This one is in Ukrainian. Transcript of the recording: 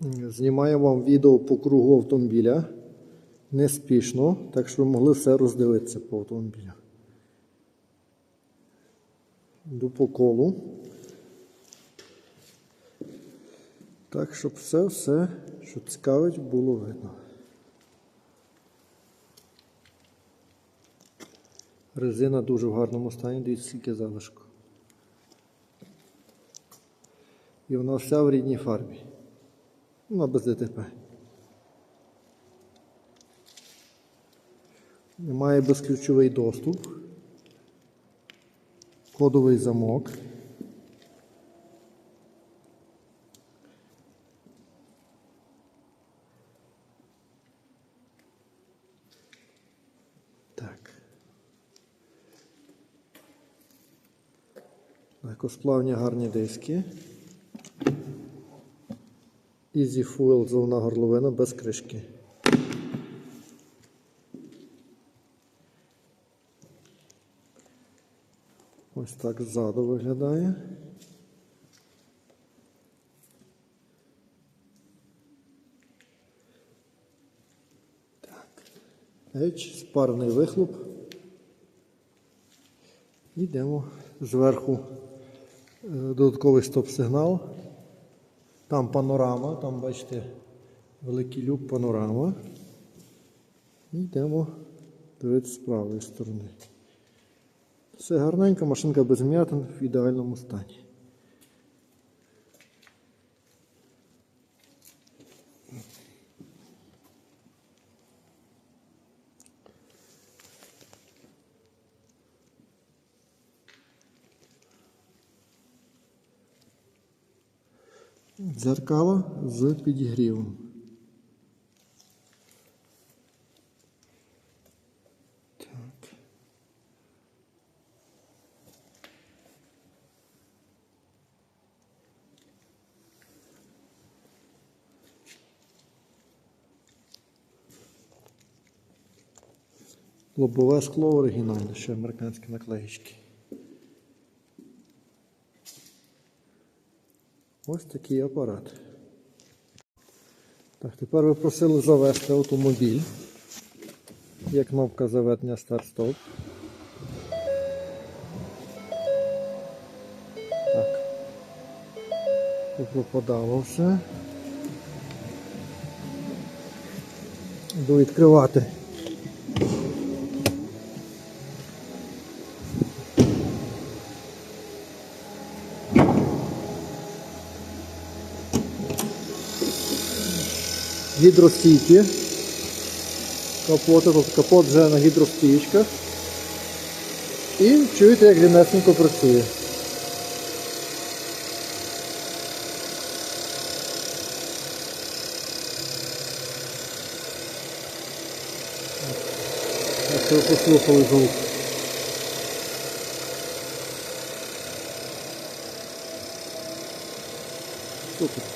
Знімаю вам відео по кругу автомобіля. Неспішно, так що ви могли все роздивитися по автомобілю. Йду по колу. Так, щоб все-все, що цікавить, було видно. Резина дуже в гарному стані, дивіться, скільки залишку. І вона вся в рідній фарбі. Вона без ДТП. Має безключовий доступ. Кодовий замок. Так. Легкосплавні гарні диски. Easy Fuel зовна горловина без кришки. Ось так ззаду виглядає. Так. H, спарний вихлоп. Йдемо зверху е, додатковий стоп-сигнал. Там панорама, там бачите великий люк панорама. Йдемо дивитися з правої сторони. Все гарненько, машинка без м'ятин в ідеальному стані. Дзеркало з підігрівом. Так. Лобове скло оригінальне, ще американські наклеїчки. Ось такий апарат. Так, тепер ви просили завести автомобіль. Є кнопка заведення старт-стоп. Так. Попадало все. Буду відкривати. Гідростійки. Капоти, тобто капот вже на гідростійках. І чуєте, як рівнесенько працює. Якщо ви послухали звук. Супер.